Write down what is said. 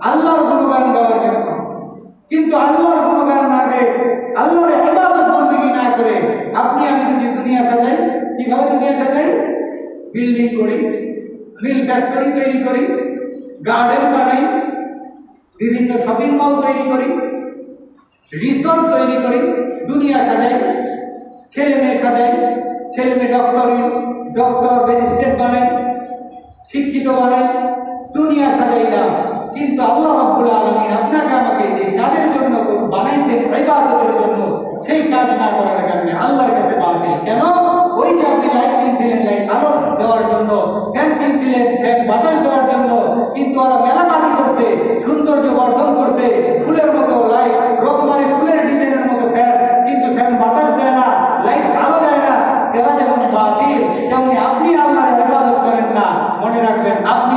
আল্লাহর গুণগান গাওয়ার জন্য। কিন্তু আল্লাহর গুণগান না গেয়ে আল্লাহর ইবাদত বন্দেগী না করে আপনি আমি যদি দুনিয়া সাজাই, কীভাবে দুনিয়া সাজাই? বিল্ডিং করি, মিল ফ্যাক্টরি তৈরি করি, গার্ডেন বানাই, বিভিন্ন শপিং মল তৈরি করি, রিসোর্ট তৈরি করি, দুনিয়া সাজাই, ছেলে মেয়ে সাজাই, ছেলে মেয়ে ডক্টর ডক্টর ম্যাজিস্ট্রেট বানাই, শিক্ষিত বানাই, দুনিয়া সাজাই সাজাইলাম। কিন্তু আল্লাহ রাব্বুল আলামিন আপনাকে আমাকে যে কাজের জন্য বানাইছেন, ইবাদতের জন্য, সেই কাজ না করার কারণে আল্লাহর কাছে বাতিল। কেন? ওই যে আপনি লাইট কিনছিলেন লাইট আলো দেওয়ার জন্য ফ্যান কিনছিলেন ফ্যান বাতাস দেওয়ার জন্য, কিন্তু ওরা মেলা কাজ করছে সৌন্দর্য বর্ধন করছে, ফুলের মতো লাইট রকমারি ফুলের ডিজাইনের মতো ফ্যান কিন্তু ফ্যান বাতাস দেয় না লাইট আলো দেয় না এরা যেমন বাতিল, তেমনি আপনি আল্লাহর ইবাদত করেন না। মনে রাখবেন, আপনি